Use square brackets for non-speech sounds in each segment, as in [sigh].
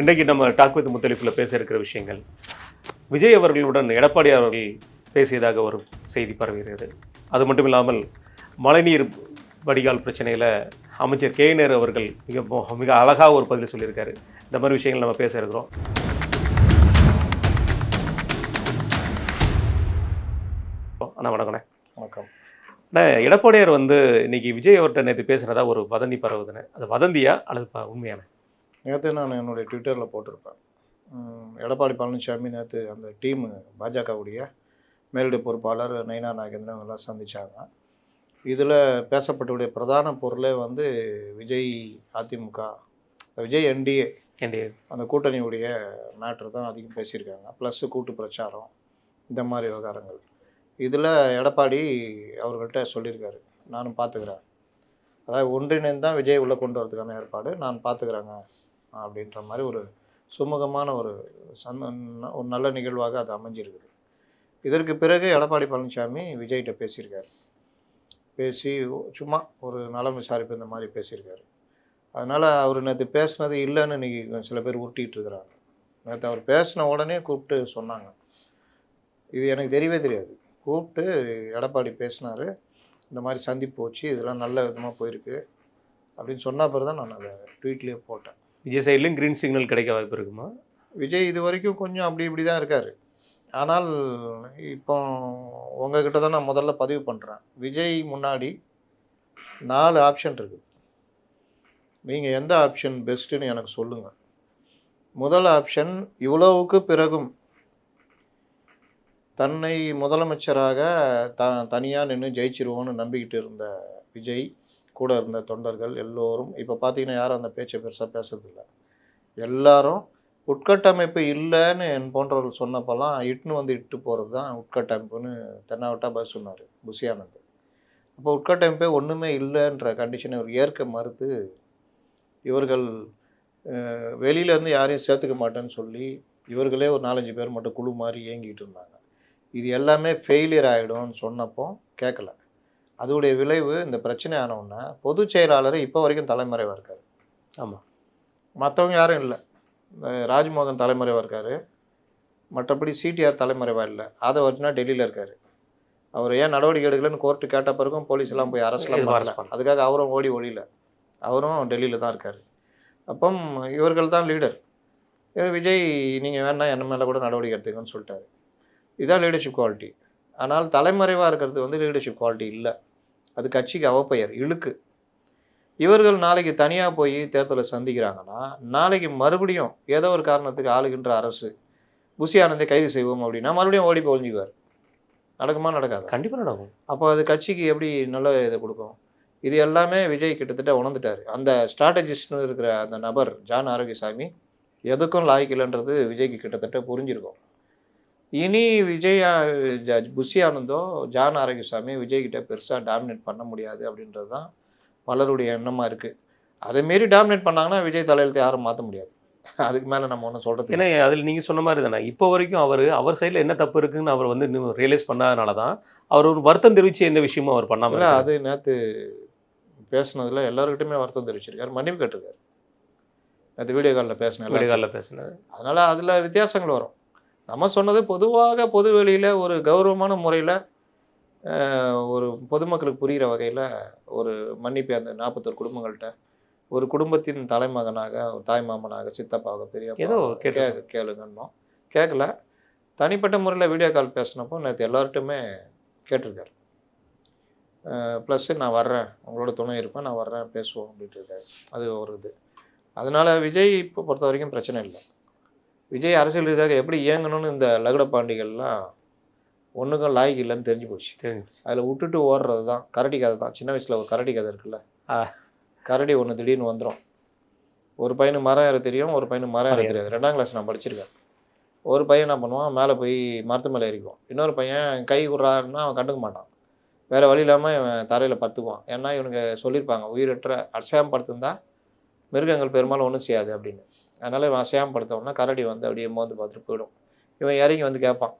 இன்றைக்கு நம்ம talk with முத்தலிஃபில் பேச இருக்கிற விஷயங்கள். விஜய் அவர்களுடன் எடப்பாடி அவர்கள் பேசியதாக ஒரு செய்தி பரவுகிறது அது மட்டும் இல்லாமல் மழைநீர் வடிகால் பிரச்சனையில் அமைச்சர் கே. நேரு அவர்கள் மிக மிக அழகாக ஒரு பதில் சொல்லியிருக்காரு. இந்த மாதிரி விஷயங்கள் நம்ம பேச இருக்கிறோம். அண்ணா வணக்கண்ணே வணக்கம். அண்ணா எடப்பாடியார் வந்து இன்னைக்கு விஜய் அவர்கிட்ட நேற்று பேசுனதா ஒரு வதந்தி பரவுதுண்ணே. அது வதந்தியா அல்லது உண்மையான நேற்று நான் என்னுடைய ட்விட்டரில் போட்டிருப்பேன். எடப்பாடி பழனிசாமி நேற்று அந்த டீமு பாஜகவுடைய மேலிட பொறுப்பாளர் நயினா நாகேந்திரன் இவங்க எல்லாம் சந்திச்சாங்க. இதில் பேசப்பட்டுடைய பிரதான பொருளே வந்து விஜய் அதிமுக விஜய் என்டிஏ என்னுடைய அந்த கூட்டணியுடைய மேட்ரு தான் அதிகம் பேசியிருக்காங்க. ப்ளஸ் கூட்டு பிரச்சாரம் இந்த மாதிரி விவகாரங்கள். இதில் எடப்பாடி அவர்கள்ட்ட சொல்லியிருக்காரு. நானும் பார்த்துக்கிறேன் அதாவது ஒன்றிணைந்து தான் விஜய் உள்ளே கொண்டு வரதுக்கான ஏற்பாடு. நான் பார்த்துக்கிறேங்க அப்படின்ற மாதிரி ஒரு சுமூகமான ஒரு சந்த ஒரு நல்ல நிகழ்வாக அது அமைஞ்சிருக்குது. இதற்கு பிறகு எடப்பாடி பழனிசாமி விஜய்கிட்ட பேசியிருக்காரு. பேசி சும்மா ஒரு நலம் விசாரிப்பு இந்த மாதிரி பேசியிருக்காரு. அதனால் அவர் நேற்று பேசுனது இல்லைன்னு இன்றைக்கி சில பேர் உருட்டிகிட்டு இருக்கிறாங்க. நேற்று அவர் பேசின உடனே கூப்பிட்டு சொன்னாங்க. இது எனக்கு தெரியவே தெரியாது. கூப்பிட்டு எடப்பாடி பேசினார். இந்த மாதிரி சந்திப்பு போச்சு இதெல்லாம் நல்ல விதமாக போயிருக்கு அப்படின்னு சொன்ன பிறகு தான் நான் அதை ட்வீட்லேயே போட்டேன். விஜய் சைட்லையும் கிரீன் சிக்னல் கிடைக்க வாய்ப்பு இருக்குமா? விஜய் இது வரைக்கும் கொஞ்சம் அப்படி இப்படி தான் இருக்கார். ஆனால் இப்போ உங்ககிட்ட தான் நான் முதல்ல பதிவு பண்ணுறேன் விஜய் முன்னாடி நாலு ஆப்ஷன் இருக்குது நீங்கள் எந்த ஆப்ஷன் பெஸ்ட்டுன்னு எனக்கு சொல்லுங்கள் முதல் ஆப்ஷன் இவ்வளவுக்கு பிறகும் தன்னை முதலமைச்சராக த தனியாக நின்று ஜெயிச்சிருவோன்னு நம்பிக்கிட்டு இருந்த விஜய் கூட இருந்த தொண்டர்கள் எல்லோரும் இப்போ பார்த்தீங்கன்னா யாரும் அந்த பேச்சை பெருசாக பேசுறதில்ல. எல்லாரும் உட்கட்டமைப்பு இல்லைன்னு என் போன்றவர்கள் சொன்னப்பெல்லாம் இட்டுன்னு வந்து இட்டு போகிறது தான் உட்கட்டமைப்புன்னு தென்னாவட்டா பதில் சொன்னார் புசியானந்த். அப்போ உட்கட்டமைப்பே ஒன்றுமே இல்லைன்ற கண்டிஷனை இவர் ஏற்க மறுத்து இவர்கள் வெளியிலேருந்து யாரையும் சேர்த்துக்க மாட்டேன்னு சொல்லி இவர்களே ஒரு நாலஞ்சு பேர் மட்டும் குழு மாதிரி இயங்கிட்டு இருந்தாங்க. இது எல்லாமே ஃபெயிலியர் ஆகிடும்னு சொன்னப்போ கேட்கல அதோடைய விளைவு இந்த பிரச்சனை ஆனவுடனே பொதுச் செயலாளர் இப்போ வரைக்கும் தலைமறைவாக இருக்கார். ஆமாம் மற்றவங்க யாரும் இல்லை. ராஜ்மோகன் தலைமறைவாக இருக்கார். மற்றபடி சிடிஆர் தலைமறைவாக இல்லை. அதை வச்சுனா டெல்லியில் இருக்கார். அவர் ஏன் நடவடிக்கை எடுக்கலன்னு கோர்ட்டு கேட்ட பிறகும் போலீஸ் எல்லாம் போய் பண்ணல. அதுக்காக அவரும் ஓடி ஒளியில. அவரும் டெல்லியில் தான் இருக்கார். அப்பம் இவர்கள் தான் லீடர் விஜய் நீங்கள் வேணா என்ன மேலே கூட நடவடிக்கை எடுத்துக்கன்னு சொல்லிட்டாரு. இதுதான் லீடர்ஷிப் குவாலிட்டி ஆனால் தலைமறைவாக இருக்கிறது வந்து லீடர்ஷிப் குவாலிட்டி இல்லை. அது கட்சிக்கு அவப்பெயர் இழுக்கு. இவர்கள் நாளைக்கு தனியாக போய் தேர்தலை சந்திக்கிறாங்கன்னா நாளைக்கு மறுபடியும் ஏதோ ஒரு காரணத்துக்கு ஆளுகின்ற அரசு புசி ஆனந்தை கைது செய்வோம் அப்படின்னா மறுபடியும் ஓடி போய் ஒழிஞ்சுக்குவார் நடக்குமா நடக்காது? கண்டிப்பாக நடக்கும். அப்போ அது கட்சிக்கு எப்படி நல்ல இதை கொடுக்கும்? இது எல்லாமே விஜய் கிட்டத்தட்ட உணர்ந்துட்டார். அந்த ஸ்ட்ராட்டஜிஸ்ட்னு இருக்கிற அந்த நபர் ஜான் ஆரோக்கியசாமி எதுக்கும் லாய்க்கில்ன்றது விஜய்க்கு கிட்டத்தட்ட புரிஞ்சிருக்கும். இனி விஜய் புஷி ஆனந்தோ ஜான் ஆரோக்கியசாமி விஜய் கிட்ட பெருசாக டாமினேட் பண்ண முடியாது அப்படின்றது தான் பலருடைய எண்ணமாக இருக்குது அதை மீறி டாமினேட் பண்ணாங்கன்னா விஜய் தலையெழுத்தை யாரும் மாற்ற முடியாது. அதுக்கு மேலே நம்ம ஒன்றும் சொல்கிறது ஏன்னா அதில் நீங்கள் சொன்ன மாதிரி தானே இப்போ வரைக்கும் அவர் அவர் சைடில் என்ன தப்பு இருக்குன்னு அவர் வந்து இன்னும் ரியலைஸ் பண்ணாதனால தான் அவர் ஒரு வருத்தம் தெரிவிச்சு எந்த விஷயமும் அவர் பண்ணாமல். அது நேற்று பேசுனதுல எல்லாருக்கிட்டையுமே வருத்தம் தெரிவிச்சிருக்காரு. மன்னிப்பு கேட்டிருக்காரு. நேற்று வீடியோ காலில் பேசினேன் விடுகாலில் பேசினார் அதனால் அதில் வித்தியாசங்கள் வரும். நம்ம சொன்னது பொதுவாக பொது வெளியில் ஒரு கௌரவமான முறையில் ஒரு பொதுமக்களுக்கு புரிகிற வகையில் ஒரு மன்னிப்பு அந்த நாற்பத்தொரு குடும்பங்கள்கிட்ட ஒரு குடும்பத்தின் தலைமகனாக ஒரு தாய்மாமனாக சித்தப்பாக பெரிய ஏதோ கேளுங்கன்னோம். கேட்கல தனிப்பட்ட முறையில் வீடியோ கால் பேசினப்போ நேற்று எல்லார்ட்டுமே கேட்டிருக்காரு. ப்ளஸ்ஸு நான் வர்றேன். உங்களோட துணை இருப்பேன். நான் வர்றேன். பேசுவோம் அப்படின்ட்டு இருக்காரு. அது ஒரு இது. அதனால் விஜய் இப்போ பொறுத்த வரைக்கும் பிரச்சனை இல்லை. விஜய் அரசியல் ரீதியாக எப்படி இயங்கணும்னு இந்த லகுட பாண்டிகள்லாம் ஒன்றுக்கும் லாய்க்கு இல்லைன்னு தெரிஞ்சு போச்சு. அதில் விட்டுட்டு ஓடுறது தான் கரடி கதை தான். சின்ன வயசில் ஒரு கரடி கதை இருக்குல்ல. கரடி ஒன்று திடீர்னு வந்துடும் ஒரு பையனுக்கு மரம் ஏற தெரியும் ஒரு பையனுக்கு மரம் ஏற தெரியாது. ரெண்டாம் கிளாஸ் நான் படிச்சிருக்கேன். ஒரு பையன் என்ன பண்ணுவான் மேலே போய் மரத்து மேலே ஏறிக்குவான். இன்னொரு பையன் கை விட்றான்னா அவன் கண்டுக்க மாட்டான். வேறு வழி இல்லாமல் இவன் தரையில் பத்துக்குவான் ஏன்னா இவனுங்க சொல்லியிருப்பாங்க உயிரற்ற அசையாம படுத்திருந்தா மிருகங்கள் பெரும்பாலும் ஒன்றும் செய்யாது அப்படின்னு. அதனால் இவன் அசையாம படுத்தவொடனே கரடி வந்து அப்படியே மோந்து பார்த்துட்டு போயிடும். இவன் இறங்கி வந்து கேட்பான்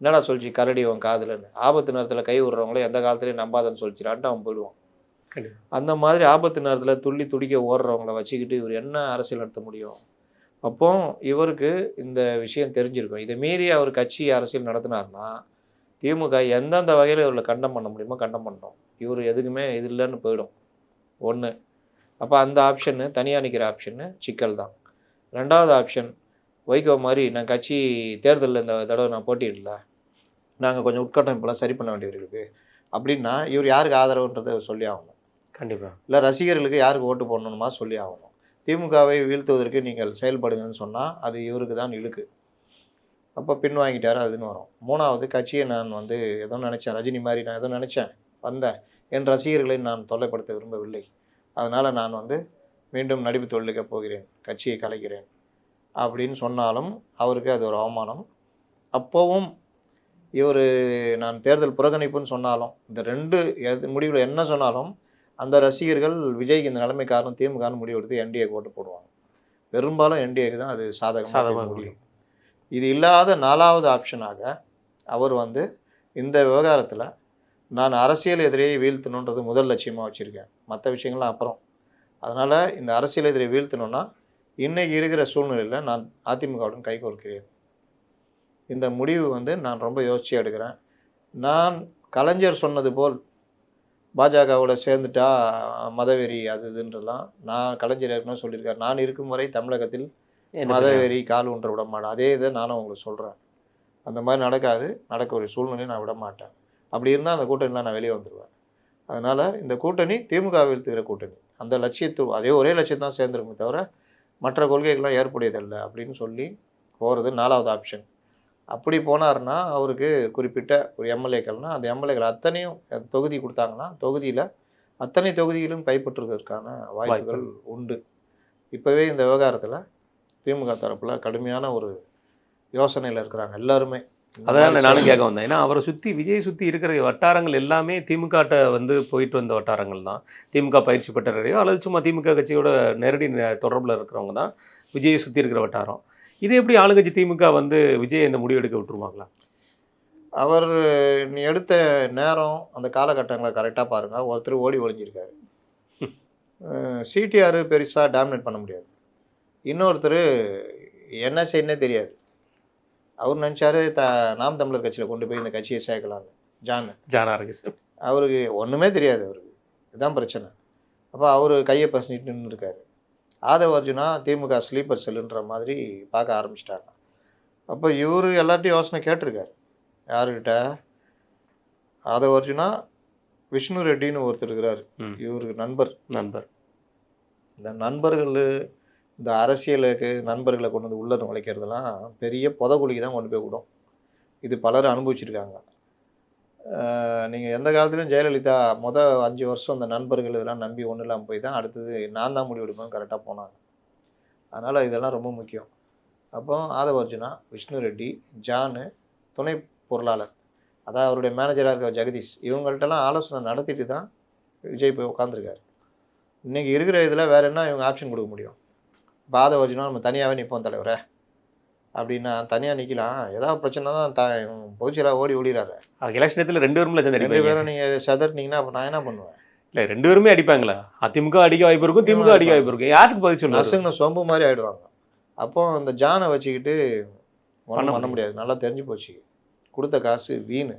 என்னடா சொல்லிச்சு கரடி உன் காதுலன்னு? ஆபத்து நேரத்தில் கை விடுறவங்கள எந்த காலத்துலையும் நம்பாதன்னு சொல்லிச்சிடான்ட்டு அவன் போயிடுவான். அந்த மாதிரி ஆபத்து நேரத்தில் துள்ளி துடிக்க ஓடுறவங்கள வச்சுக்கிட்டு இவர் என்ன அரசியல் நடத்த முடியும்? அப்போ இவருக்கு இந்த விஷயம் தெரிஞ்சிருக்கும். இதை மீறி அவர் கட்சி அரசியல் நடத்தினார்னா திமுக எந்தெந்த வகையில் இவரில் கண்டம் பண்ண முடியுமோ கண்டம் பண்ணோம் இவர் எதுக்குமே இது இல்லைன்னு போயிடும். ஒன்று அப்போ அந்த ஆப்ஷனு தனியாக நிற்கிற ஆப்ஷனு சிக்கல் தான் ரெண்டாவது ஆப்ஷன் வைகோ மாதிரி நான் கட்சி தேர்தலில் இந்த தடவை நான் போட்டியிடல. நாங்கள் கொஞ்சம் உட்கட்டமைப்பெல்லாம் சரி பண்ண வேண்டியது இருக்குது. அப்படின்னா இவர் யாருக்கு ஆதரவுன்றதை சொல்லி ஆகணும். கண்டிப்பாக இல்லை ரசிகர்களுக்கு யாருக்கு ஓட்டு போடணுமா சொல்லி ஆகணும். திமுகவை வீழ்த்துவதற்கு நீங்கள் செயல்படுங்கன்னு சொன்னால் அது இவருக்கு தான் இழுக்கு. அப்போ பின் வாங்கிட்டாரு அதுன்னு வரும். மூணாவது கட்சியை நான் வந்து ஏதோ நினச்சேன் ரஜினி மாதிரி நான் ஏதோ நினச்சேன் வந்தேன். என் ரசிகர்களை நான் தொல்லைப்படுத்த விரும்பவில்லை. அதனால் நான் வந்து மீண்டும் நடிப்பு தொழிலுக்க போகிறேன் கட்சியை கலைக்கிறேன் அப்படின்னு சொன்னாலும் அவருக்கு அது ஒரு அவமானம். அப்போவும் இவர் நான் தேர்தல் புறக்கணிப்புன்னு சொன்னாலும் இந்த ரெண்டு எது முடிவில் என்ன சொன்னாலும் அந்த ரசிகர்கள் விஜய்க்கு இந்த நிலைமை காரணம் திமுகன்னு முடிவு எடுத்து என்டிஏக்கு ஓட்டு போடுவாங்க. பெரும்பாலும் என்டிஏக்கு தான் அது சாதகமாக முடியும். இது இல்லாத நாலாவது ஆப்ஷனாக அவர் வந்து இந்த விவகாரத்தில் நான் அரசியல் எதிரியை வீழ்த்தணுன்றது முதல் லட்சியமாக வச்சுருக்கேன். மற்ற விஷயங்கள்லாம் அப்புறம் அதனால் இந்த அரசியல் எதிரியை வீழ்த்தணும்னா இன்னைக்கு இருக்கிற சூழ்நிலையில் நான் அதிமுகவுடன் கைகோர்க்கிறேன் இந்த முடிவு வந்து நான் ரொம்ப யோசிச்சு எடுக்கிறேன். நான் கலைஞர் சொன்னது போல் பாஜகவோட சேர்ந்துட்டா மதவெறி அது இதுன்றலாம் நான் கலைஞர் ஏற்கனவே சொல்லியிருக்காரு. நான் இருக்கும் வரை தமிழகத்தில் மதவெறி கால் ஊன்ற விட மாட்டேன். அதே இதை நானும் உங்களுக்கு சொல்கிறேன் அந்த மாதிரி நடக்காது. நடக்க ஒரு சூழ்நிலையை நான் விட மாட்டேன். அப்படி இருந்தால் அந்த கூட்டணியில் நான் வெளியே வந்துடுவேன் அதனால் இந்த கூட்டணி திமுக வீழ்த்துகிற கூட்டணி. அந்த லட்சியத்து அதே ஒரே லட்சியம் தான் சேர்ந்துருக்குமே தவிர மற்ற கொள்கைகள்லாம் ஏற்புடையதில்லை அப்படின்னு சொல்லி போகிறது நாலாவது ஆப்ஷன் அப்படி போனாருன்னா அவருக்கு குறிப்பிட்ட ஒரு எம்எல்ஏக்கள்னால் அந்த எம்எல்ஏக்கள் அத்தனையும் தொகுதி கொடுத்தாங்கன்னா தொகுதியில் அத்தனை தொகுதியிலும் கைப்பற்றுவதற்கான வாய்ப்புகள். உண்டு. இப்போவே இந்த விவகாரத்தில் திமுக தரப்பில் கடுமையான ஒரு யோசனையில் இருக்கிறாங்க எல்லாருமே. அதான் நானும் கேட்க வந்தேன். ஏன்னா அவரை சுற்றி விஜய் சுற்றி இருக்கிற வட்டாரங்கள் எல்லாமே திமுகட்ட வந்து போயிட்டு வந்த வட்டாரங்கள் தான். திமுக பயிற்சி பெற்றறையோ அல்லது சும்மா திமுக கட்சியோட நேரடி தொடர்பில் இருக்கிறவங்க தான் விஜயை சுற்றி இருக்கிற வட்டாரம். இது எப்படி ஆளுங்கட்சி திமுக வந்து விஜய் இந்த முடிவு எடுக்க விட்டுருவாங்களா? அவர் நீ எடுத்த நேரம் அந்த காலகட்டங்களை கரெக்டாக பாருங்கள் ஒருத்தர் ஓடி ஒளிஞ்சிருக்காரு. சிடிஆர் பெருசாக டாமினேட் பண்ண முடியாது. இன்னொருத்தர் என்ன செய்யணுன்னே தெரியாது. அவர் நினச்சாரு த நாம் தமிழர் கட்சியில் கொண்டு போய் இந்த கட்சியை சேர்க்கலான்னு ஜான். ஜானா இருக்கு அவருக்கு ஒன்றுமே தெரியாது அவருக்கு. இதுதான் பிரச்சனை. அப்போ அவர் கையை பசனிட்டு நின்று இருக்காரு ஆதவ அர்ஜுனா திமுக ஸ்லீப்பர் செல்லுன்ற மாதிரி பார்க்க ஆரம்பிச்சிட்டாங்க. அப்போ இவர் எல்லார்ட்டையும் யோசனை கேட்டிருக்காரு. யாருக்கிட்ட ஆதவ அர்ஜுனா விஷ்ணு ரெட்டின்னு ஒருத்தர் இருக்கிறாரு. இவருக்கு நண்பர். நண்பர். இந்த நண்பர்கள் இந்த அரசியலுக்கு நண்பர்களை கொண்டு வந்து உள்ள நுழைக்கிறதுலாம் பெரிய புதகுலிக்கு தான் கொண்டு போய் விடும். இது பலர் அனுபவிச்சிருக்காங்க. நீங்கள் எந்த காலத்துலையும் ஜெயலலிதா மொதல் அஞ்சு வருஷம் அந்த நண்பர்கள் இதெல்லாம் நம்பி ஒன்றும் இல்லாமல் போய் தான் அடுத்தது நான் தான் முடிவெடுப்பேன் கரெக்டாக போனாங்க. அதனால் இதெல்லாம் ரொம்ப முக்கியம். அப்போ ஆதவர்ஜுனா விஷ்ணு ரெட்டி ஜானு துணை பொருளாளர். அதாவது அவருடைய மேனேஜராக இருக்க ஜெகதீஷ். இவங்கள்ட்டெல்லாம் ஆலோசனை நடத்திட்டு தான் விஜய் போய் உட்காந்துருக்காரு இன்றைக்கி இருக்கிற இதில் வேறு என்ன இவங்க ஆப்ஷன் கொடுக்க முடியும்? ஆதவ அர்ஜுனா நம்ம தனியாகவே நிற்போம் தலைவரே. அப்படின்னா தனியாக நிற்கலாம் ஏதாவது பிரச்சனை தான் த பொதுச்செயலாக ஓடி ஓடிறாரு. எலெக்ஷன் நேரத்தில் ரெண்டு பேரும் ரெண்டு பேரும் நீங்கள் சதர்னீங்கன்னா அப்போ நான் என்ன பண்ணுவேன்? இல்லை ரெண்டு பேருமே அடிப்பாங்களா? அதிமுக அடிக்க வாய்ப்பு இருக்கும் திமுக அடிக்க வாய்ப்பு இருக்கும். யாருக்கு பதில் சொல்லுவாங்க நசுங்கின சொம்பு மாதிரி ஆயிடுவாங்க. அப்போ அந்த ஜானை வச்சுக்கிட்டு ஒன்றும் பண்ண முடியாது. நல்லா தெரிஞ்சு போச்சு. கொடுத்த காசு வீணு.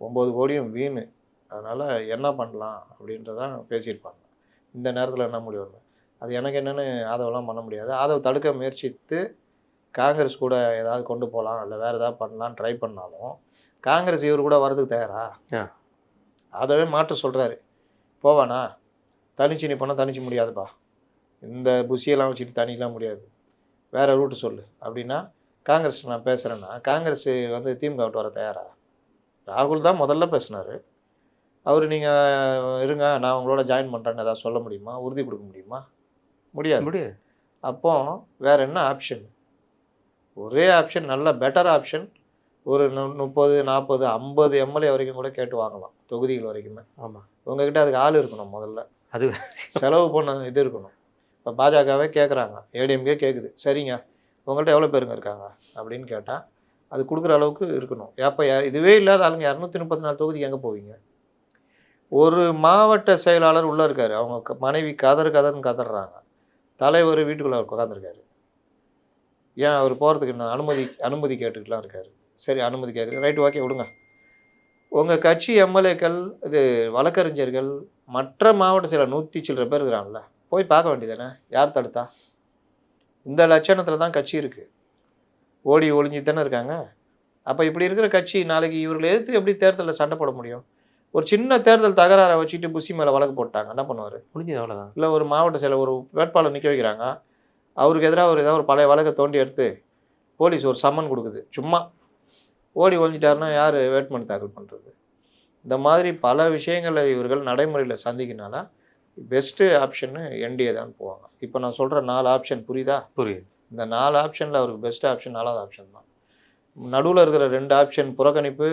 ஒம்பது கோடியும் வீணு. அதனால் என்ன பண்ணலாம் அப்படின்றதான் பேசியிருப்பாங்க. இந்த நேரத்தில் என்ன முடிவு அது எனக்கு என்னென்னு ஆதவெல்லாம் பண்ண முடியாது. ஆதவ் தடுக்க முயற்சித்து காங்கிரஸ் கூட ஏதாவது கொண்டு போகலாம் இல்லை வேறு ஏதாவது பண்ணலாம்னு ட்ரை பண்ணாலும் காங்கிரஸ் இவர் கூட வரதுக்கு தயாரா. அதவே மாற்ற சொல்கிறாரு போவானா? தனிச்சு நீ பண்ணால் தனிச்சு முடியாதுப்பா. இந்த புஷியெல்லாம் வச்சுட்டு தனிக்கலாம் முடியாது. வேற ரூட்டு சொல்லு. அப்படின்னா காங்கிரஸ் நான் பேசுகிறேன்னா காங்கிரஸ் வந்து திமுக விட்டு வர தயாரா? ராகுல் தான் முதல்ல பேசினார். அவர் நீங்கள் இருங்க நான் உங்களோட ஜாயின் பண்ணுறேன்னு ஏதாவது சொல்ல முடியுமா? உறுதி கொடுக்க முடியுமா? முடியாது. முடியாது. அப்போ வேற என்ன ஆப்ஷன் ஒரே ஆப்ஷன் நல்ல பெட்டர் ஆப்ஷன் ஒரு முப்பது நாற்பது ஐம்பது எம்எல்ஏ வரைக்கும் கூட கேட்டு வாங்கலாம் தொகுதிகள் வரைக்குமே. ஆமாம் உங்ககிட்ட அதுக்கு ஆள் இருக்கணும் முதல்ல. அது செலவு பண்ண இது இருக்கணும். இப்போ பாஜகவே கேட்குறாங்க ஏடிஎம்கே கேட்குது சரிங்க உங்கள்கிட்ட எவ்வளோ பேருங்க இருக்காங்க? அப்படின்னு கேட்டால் அது கொடுக்குற அளவுக்கு இருக்கணும். எப்போ யார் இதுவே இல்லாத ஆளுங்க இரநூத்தி முப்பத்தி நாலு தொகுதிக்கு எங்கே போவீங்க? ஒரு மாவட்ட செயலாளர் உள்ளே இருக்காரு அவங்க மனைவி கதறு கதர்னு கதறாங்க. தலைவர் வீட்டுக்குள்ளே உட்காந்துருக்காரு ஏன் அவர் போகிறதுக்கு நான் அனுமதி அனுமதி கேட்டுக்கலாம் இருக்கார். சரி அனுமதி கேட்குறது ரைட் ஓகே விடுங்க. உங்கள் கட்சி எம்எல்ஏக்கள் இது வழக்கறிஞர்கள் மற்ற மாவட்ட சில நூற்றி சில்லற பேர் இருக்கிறாங்கள போய் பார்க்க வேண்டியதானே யார் தடுத்தா? இந்த லட்சணத்தில் தான் கட்சி இருக்குது ஓடி ஒளிஞ்சு தானே இருக்காங்க. அப்போ இப்படி இருக்கிற கட்சி நாளைக்கு இவர்களை எதிர்த்து எப்படி தேர்தலில் சண்டை போட முடியும்? ஒரு சின்ன தேர்தல் தகராறை வச்சுட்டு புசி மேலே வழக்கு போட்டாங்க. என்ன பண்ணுவார்? முடிஞ்சது அவ்வளோதான் இல்லை ஒரு மாவட்ட செயலர் ஒரு வேட்பாளர் நிற்க வைக்கிறாங்க. அவருக்கு எதிராக ஒரு ஏதாவது ஒரு பழைய வழக்கை தோண்டி எடுத்து போலீஸ் ஒரு சம்மன் கொடுக்குது. சும்மா. ஓடி ஒழிஞ்சிட்டாருன்னா யார் வேட்புமனு தாக்கல் பண்ணுறது இந்த மாதிரி பல விஷயங்களை இவர்கள் நடைமுறையில் சந்திக்கனால பெஸ்ட்டு ஆப்ஷன்னு என்டிஏ தான் போவாங்க. இப்போ நான் சொல்கிற நாலு ஆப்ஷன் புரியுதா? புரியுது. இந்த நாலு ஆப்ஷனில் அவருக்கு பெஸ்ட் ஆப்ஷன் நாலாவது ஆப்ஷன் தான். நடுவில் இருக்கிற ரெண்டு ஆப்ஷன் புறக்கணிப்பு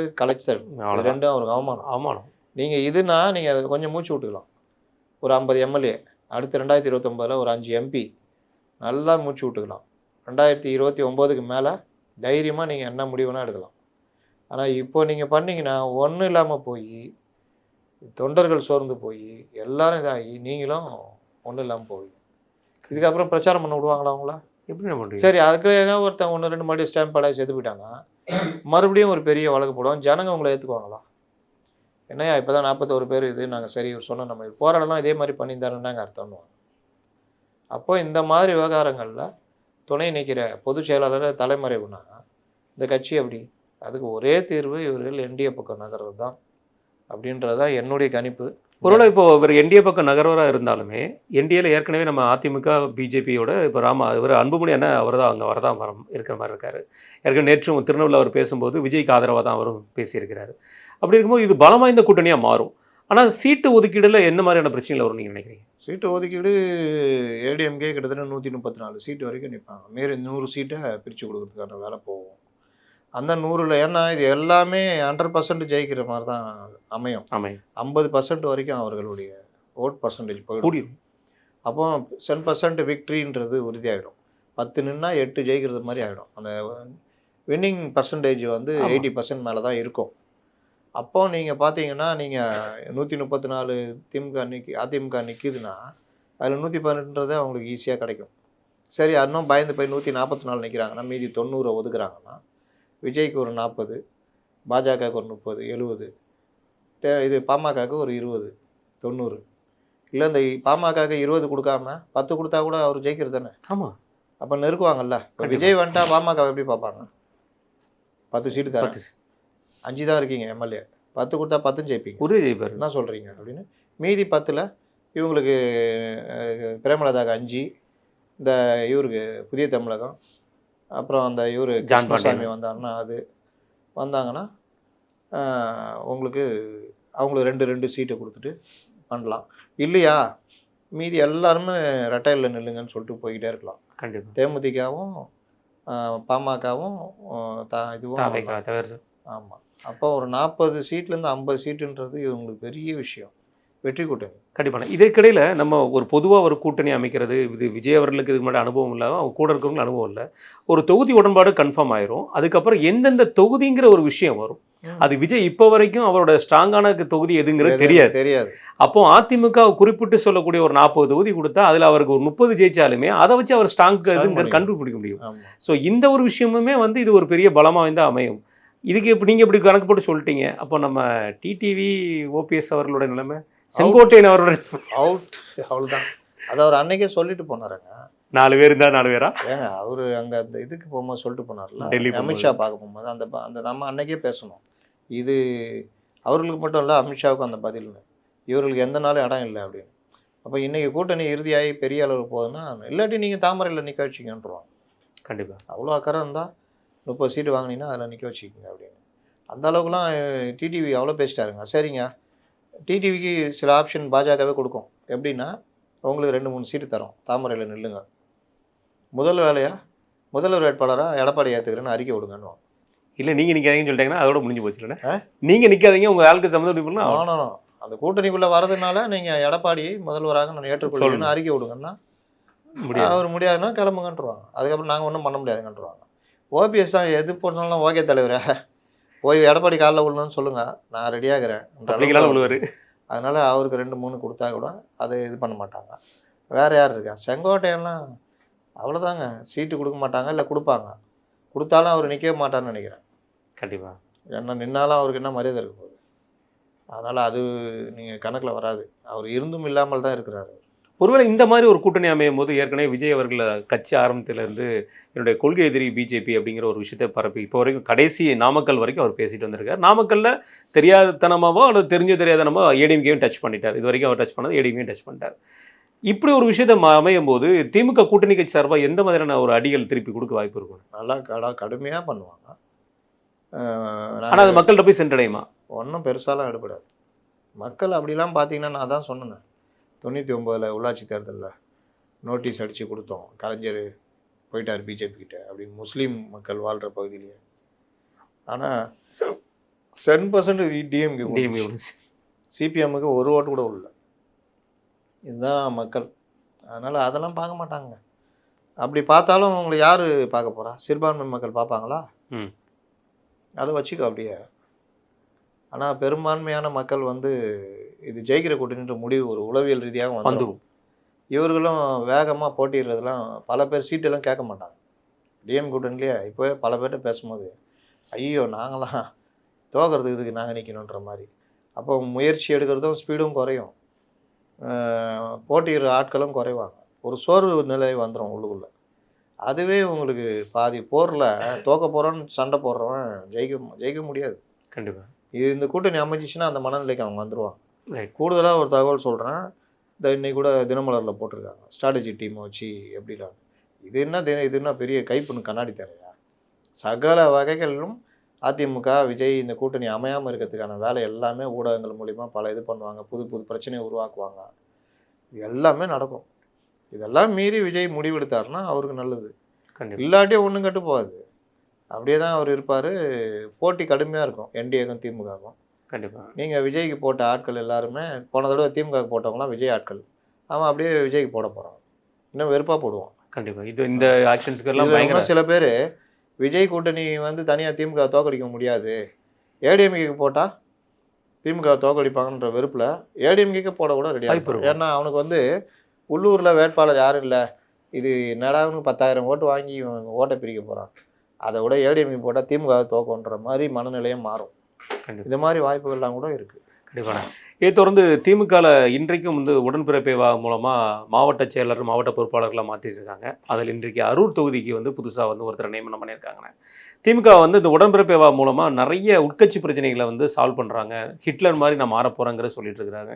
அவ்வளோதான் ரெண்டும் அவருக்கு அவமானம். அவமானம். நீங்கள் இதுனா நீங்கள் கொஞ்சம் மூச்சு விட்டுக்கலாம். ஒரு ஐம்பது எம்எல்ஏ அடுத்து ரெண்டாயிரத்தி இருபத்தொம்போதில் ஒரு அஞ்சு எம்பி நல்லா மூச்சு விட்டுக்கலாம். ரெண்டாயிரத்தி இருபத்தி ஒம்போதுக்கு மேலே தைரியமாக நீங்கள் என்ன முடிவுனா எடுக்கலாம். ஆனால் இப்போ நீங்கள் பண்ணீங்கன்னா ஒன்றும் இல்லாமல் போய் தொண்டர்கள் சோர்ந்து போய் எல்லாரும் இதாகி நீங்களும் ஒன்றும் இல்லாமல் போவீங்க. இதுக்கப்புறம் பிரச்சாரம் பண்ண விடுவாங்களா அவங்கள? எப்படி என்ன பண்ணுறீங்க சரி அதுக்காக ஒருத்தன் ஒன்று ரெண்டு மறுபடியும் ஸ்டாம்ப் படம் செத்து போயிட்டாங்கன்னா மறுபடியும் ஒரு பெரிய வழக்கு போடுவோம். ஜனங்க உங்களை ஏற்றுக்குவாங்களா என்னையா இப்போ தான் நாற்பத்தோரு பேர் இது. நாங்கள் சரி சொன்னோம் நம்ம போராடலாம் இதே மாதிரி பண்ணியிருந்தாருன்னு நாங்கள் அர்த்தம்னுவாங்க அப்போ இந்த மாதிரி விவகாரங்களில் துணை நிற்கிற பொதுச் செயலாளர் தலைமறைவுனா இந்த கட்சி அப்படி அதுக்கு ஒரே தீர்வு இவர்கள் என்டிஏ பக்கம் நகர்றது தான் அப்படின்றது தான் என்னுடைய கணிப்பு. ஒருவேளை இப்போ இவர் என்டிஏ பக்கம் நகர்வராக இருந்தாலுமே என்டிஏல ஏற்கனவே நம்ம அதிமுக பிஜேபியோட இப்போ ராமா இவர் அன்புமணி என்ன அவர் தான் அங்கே வரதான் வரம் இருக்கிற மாதிரி இருக்காரு. ஏற்கனவே நேற்றும் திருநெல்வேலி அவர் பேசும்போது விஜய்க்கு ஆதரவாக தான் அவரும் பேசியிருக்கிறாரு. அப்படி இருக்கும்போது இது பலம் வாய்ந்த கூட்டணியாக மாறும். ஆனால் சீட்டு ஒதுக்கீடுல என்ன மாதிரியான பிரச்சனைகள் வரும் நீங்கள் நினைக்கிறீங்க? சீட்டு ஒதுக்கீடு ஏடிஎம்கே கிட்டத்தட்ட நூற்றி முப்பத்தி நாலு சீட்டு வரைக்கும் நிற்பாங்க மேலே நூறு சீட்டை பிரித்து கொடுக்கறதுக்கான வேலை போகும். அந்த நூறில் ஏன்னா இது எல்லாமே ஹண்ட்ரட் பர்சன்ட் ஜெயிக்கிற மாதிரி தான் அமையும். ஆமாம் ஐம்பது பர்சன்ட் வரைக்கும் அவர்களுடைய ஓட் பர்சன்டேஜ் போயிடும். கூடி அப்போ சென் பர்சன்ட் விக்ட்ரின்றது உறுதியாகிடும் பத்து நின்னா எட்டு ஜெயிக்கிறது மாதிரி ஆகிடும் அந்த வின்னிங் பர்சன்டேஜ் வந்து. எயிட்டி பர்சன்ட் மேலே தான் இருக்கும். அப்போ நீங்கள் பார்த்தீங்கன்னா நீங்கள் நூற்றி முப்பத்தி நாலு திமுக நிற்கி அதிமுக நிற்கிதுன்னா அதில் நூற்றி பதினெட்டுன்றது அவங்களுக்கு ஈஸியாக கிடைக்கும். சரி இன்னும் பயந்து போய் நூற்றி நாற்பத்தி நாலு நிற்கிறாங்கன்னா மீதி தொண்ணூறை ஒதுக்குறாங்கன்னா விஜய்க்கு ஒரு நாற்பது பாஜகவுக்கு ஒரு முப்பது எழுபது தே இது பாமகவுக்கு ஒரு இருபது தொண்ணூறு. இல்லை இந்த பாமகவுக்கு இருபது கொடுக்காம பத்து கொடுத்தா கூட அவர் ஜெயிக்கிறது தானே? ஆமாம் அப்போ நெருக்குவாங்கல்ல. விஜய் வந்துட்டா பாமக எப்படி பார்ப்பாங்க? பத்து சீட்டு பத்து அஞ்சு தான் இருக்கீங்க எம்எல்ஏ. பத்து கொடுத்தா பத்தும் ஜெயிப்பீங்க. உறுதி ஜெயிப்பார். என்ன சொல்கிறீங்க அப்படின்னு? மீதி பத்தில் இவங்களுக்கு பிரேமலதாக்கு அஞ்சு இந்த இவருக்கு புதிய தமிழகம் அப்புறம் அந்த இவர் ஜான் கிருஷ்ணசாமி வந்தாருன்னா அது வந்தாங்கன்னா உங்களுக்கு அவங்களுக்கு ரெண்டு ரெண்டு சீட்டை கொடுத்துட்டு பண்ணலாம். இல்லையா? மீதி எல்லாருமே ரெட்டையில் நில்லுங்கன்னு சொல்லிட்டு போய்கிட்டே இருக்கலாம். கண்டிப்பாக தேமுதிகவும் பாமகவும் தா இதுவும் ஆமாம் அப்போ ஒரு நாற்பது சீட்லேருந்து ஐம்பது சீட்டுன்றது இவங்களுக்கு பெரிய விஷயம். வெற்றி கூட்டணி. கண்டிப்பாக இதற்கிடையில் நம்ம ஒரு பொதுவாக ஒரு கூட்டணி அமைக்கிறது இது விஜய் அவர்களுக்கு இதுக்கு முன்னாடி அனுபவம் இல்லாமல் அவங்க கூட இருக்கிறவங்களுக்கு அனுபவம் இல்லை. ஒரு தொகுதி உடன்பாடு கன்ஃபார்ம் ஆயிரும். அதுக்கப்புறம் எந்தெந்த தொகுதிங்கிற ஒரு விஷயம் வரும். அது விஜய் இப்போ வரைக்கும் அவரோட ஸ்ட்ராங்கான தொகுதி எதுங்கிறது தெரியாது தெரியாது. அப்போ அதிமுக குறிப்பிட்டு சொல்லக்கூடிய ஒரு நாற்பது தொகுதி கொடுத்தா அதில் அவருக்கு ஒரு முப்பது ஜெயிச்சாலுமே அதை வச்சு அவர் ஸ்ட்ராங் எதுங்கிறது முடியும். கண்டுபிடிக்க முடியும். ஸோ இந்த ஒரு விஷயமுமே வந்து இது ஒரு பெரிய பலமாக வந்து அமையும். இதுக்கு இப்போ நீங்கள் இப்படி கணக்கு போட்டு சொல்லிட்டீங்க? அப்போ நம்ம டிடிவி ஓபிஎஸ் அவர்களோட நிலைமை? செங்கோட்டையன் அவரோட அவுட் அவ்வளோதான் அதை அவர் அன்னைக்கே சொல்லிட்டு போனாருங்க. நாலு பேர் இருந்தா நாலு பேரா? ஏங்க அவர் அங்கே அந்த இதுக்கு போகும்போது சொல்லிட்டு போனார்ல. டெல்லி. அமித்ஷா பார்க்க போகும்போது அந்த அந்த நம்ம அன்னைக்கே பேசணும். இது அவர்களுக்கு மட்டும் இல்லை அமித்ஷாவுக்கும் அந்த பதில்னு இவர்களுக்கு எந்த நாளும் இடம் இல்லை அப்படின்னு. அப்போ இன்னைக்கு கூட்டணி இறுதியாகி பெரிய அளவுக்கு போகுதுன்னா இல்லாட்டி நீங்கள் தாமரையில் நிற்க வச்சிங்கன்றோம் கண்டிப்பா. அவ்வளோ அக்கறை இருந்தால் முப்பது சீட்டு வாங்கினீங்கன்னா அதில் நிற்க வச்சுக்கோங்க அப்படின்னு. அந்த அளவுக்குலாம் டிடிவி அவ்வளோ பேசிட்டாருங்க. சரிங்க. டிடிவிக்கு சில ஆப்ஷன் பாஜகவே கொடுக்கும். எப்படின்னா உங்களுக்கு ரெண்டு மூணு சீட்டு தரோம். தாமரையில் நில்லுங்க. முதல் வேலையா? முதல்வர் வேட்பாளராக எடப்பாடி ஏற்றுக்கிறேன்னு அறிக்கை விடுங்கன்னு இல்ல நீங்க நிக்காதீங்கன்னு சொல்லிட்டாங்கன்னா அதோட முடிஞ்சு போச்சு இல்லைன்னா ஆ? நீங்க நிக்காதீங்க உங்க ஆளுக்கு சம்மந்தம் பண்ணா ஆனணும் அந்த கூட்டணிக்குள்ளே வரதுனால நீங்கள் எடப்பாடியை முதல்வராக நான் சொல்லணும். அறிக்கை விடுங்கன்னா முடியாது. அவர் முடியாதுன்னா கிளம்புங்கன்றுவாங்க. அதுக்கப்புறம் நாங்கள் ஒன்றும் பண்ண முடியாதுங்கன்றுவாங்க. ஓபிஎஸ் தான் எது போனாலும் ஓகே தலைவரே. போய் எடப்பாடி காலில் விடணும்னு சொல்லுங்கள் நான் ரெடியாகிறேன் விழுவாரு. அதனால் அவருக்கு ரெண்டு மூணு கொடுத்தா கூட அதை இது பண்ண மாட்டாங்க. வேறு யார் இருக்கா? செங்கோட்டையெல்லாம் அவ்வளோதாங்க சீட்டு கொடுக்க மாட்டாங்க இல்லை கொடுப்பாங்க. கொடுத்தாலும் அவர் நிற்கவே மாட்டார்னு நினைக்கிறேன். கண்டிப்பாக என்ன நின்னாலும் அவருக்கு என்ன மரியாதை இருக்க போகுது? அதனால் அது நீங்கள் கணக்கில் வராது. அவர் இருந்தும் இல்லாமல் தான் இருக்கிறாரு. ஒருவேளை இந்த மாதிரி ஒரு கூட்டணி அமையும் போது ஏற்கனவே விஜய் அவர்கள் கட்சி ஆரம்பத்திலேருந்து என்னுடைய கொள்கை எதிரி பிஜேபி அப்படிங்கிற ஒரு விஷயத்தை பரப்பி இப்போ வரைக்கும் கடைசி நாமக்கல் வரைக்கும் அவர் பேசிட்டு வந்திருக்கார். நாமக்கல்ல தெரியாதனமாவோ அல்லது தெரிஞ்ச தெரியாதனமோ ஏடிஎம்கேயும் டச் பண்ணிட்டார். இது வரைக்கும் அவர் டச் பண்ணது ஏடிஎம்கேயும் டச் பண்ணிட்டார். இப்படி ஒரு விஷயத்தை அமையும் போது திமுக கூட்டணி கட்சி சார்பாக எந்த மாதிரியான ஒரு அடிகள் திருப்பி கொடுக்க வாய்ப்பு இருக்கும்? நல்லா கடா கடுமையாக பண்ணுவாங்க. ஆனால் அது மக்கள்கிட்ட போய் சென்றடையுமா? ஒன்றும் பெருசாலாம் எடுபடாது. மக்கள் அப்படிலாம் பார்த்தீங்கன்னா நான் தான் சொன்னேன். தொண்ணூற்றி ஒம்போதில் உள்ளாட்சி தேர்தலில் நோட்டீஸ் அடித்து கொடுத்தோம். கலைஞர் போயிட்டார் பிஜேபி கிட்ட. அப்படின்னு முஸ்லீம் மக்கள் வாழ்கிற பகுதியிலேயே. ஆனால் சென் பர்சன்ட் டிஎம்கே சிபிஎம்முக்கு ஒரு ஓட்டு கூட உள்ள. இதுதான் மக்கள். அதனால் அதெல்லாம் பார்க்க மாட்டாங்க. அப்படி பார்த்தாலும் அவங்களை யார் பார்க்க போகிறா சிறுபான்மை மக்கள் பார்ப்பாங்களா? ம். அதை வச்சுக்கோ அப்படியே. ஆனால் பெரும்பான்மையான மக்கள் வந்து இது ஜெயிக்கிற கூட்டணின்ற முடிவு ஒரு உளவியல் ரீதியாக வந்து வந்துடும் இவர்களும் வேகமாக போட்டிடுறதுலாம் பல பேர் சீட்டெல்லாம் கேட்க மாட்டாங்க. டிஎம் கூட்டணிலேயே இப்போவே பல பேர்கிட்ட பேசும்போது ஐயோ நாங்களாம் தோக்கிறதுக்கு இதுக்கு நாங்கள் நிற்கணுன்ற மாதிரி. அப்போ முயற்சி எடுக்கிறதும் ஸ்பீடும் குறையும். போட்டியிடுற ஆட்களும் குறைவாங்க. ஒரு சோர்வு நிலை வந்துடும் உள்ளுக்குள்ளே. அதுவே உங்களுக்கு பாதி போரில் தோக்க போகிறோன்னு சண்டை போடுறவன் ஜெயிக்க ஜெயிக்க முடியாது. கண்டிப்பாக இது இந்த கூட்டணி அமைஞ்சிச்சுன்னா அந்த மனநிலைக்கு அவங்க வந்துடுவாங்க ரைட் கூடுதலாக ஒரு தகவல் சொல்கிறேன் இந்த இன்னைக்கு கூட தினமலரில் போட்டிருக்காங்க. ஸ்ட்ராட்டஜி டீமை வச்சு எப்படிலாம். இது என்ன தின இது என்ன பெரிய கைப்புன்னு கண்ணாடி தரையா சகல வகைகளிலும் அதிமுக விஜய் இந்த கூட்டணி அமையாமல் இருக்கிறதுக்கான வேலை எல்லாமே ஊடகங்கள் மூலிமா பல இது பண்ணுவாங்க. புது புது பிரச்சனையை உருவாக்குவாங்க. இது எல்லாமே நடக்கும். இதெல்லாம் மீறி விஜய் முடிவெடுத்தாருன்னா அவருக்கு நல்லது. கண்டிப்பாக இல்லாட்டியே ஒன்றும் கட்டு போகாது. அப்படியே தான் அவர் இருப்பார். போட்டி கடுமையாக இருக்கும். என்டிஏக்கும் திமுகவுக்கும் கண்டிப்பாக நீங்கள் விஜய்க்கு போட்ட ஆட்கள் எல்லாருமே போன தடவை திமுக போட்டவங்களாம் விஜய் ஆட்கள். அவன் அப்படியே விஜய்க்கு போட போகிறான் இன்னும் வெறுப்பாக போடுவான். கண்டிப்பாக இது இந்த ஆக்ஷன்ஸ்க்கெல்லாம் சில பேர் விஜய் கூட்டணி வந்து தனியாக திமுக தோக்கடிக்க முடியாது. ஏடிஎம்கேக்கு போட்டால் திமுக தோக்கடிப்பாங்கன்ற வெறுப்பில் ஏடிஎம்கேக்கு போட கூட ரெடி இருக்கும். ஏன்னா அவனுக்கு வந்து உள்ளூரில் வேட்பாளர் யாரும் இல்லை. இது நடாவுன்னு பத்தாயிரம் ஓட்டு வாங்கி ஓட்டை பிரிக்க போகிறான் அதை விட ஏடிஎம்கே போட்டால் திமுக தோக்கன்ற மாதிரி மனநிலையும் மாறும். இந்த மாதிரி வாய்ப்புகள்லாம் கூட இருக்குது கண்டிப்பாக இதை தொடர்ந்து திமுகவில் இன்றைக்கும் வந்து உடன்பிறப்பை மூலமாக மாவட்ட செயலர் மாவட்ட பொறுப்பாளர்களாக மாற்றிட்டு இருக்காங்க. அதில் இன்றைக்கு அரூர் தொகுதிக்கு வந்து புதுசாக வந்து ஒருத்தர் நியமனம் பண்ணியிருக்காங்க திமுக வந்து இந்த உடன்பிறப்பை மூலமாக நிறைய உட்கட்சி பிரச்சனைகளை வந்து சால்வ் பண்ணுறாங்க ஹிட்லர் மாதிரி நான் மாற போகிறேங்கிற சொல்லிட்டு இருக்கிறாங்க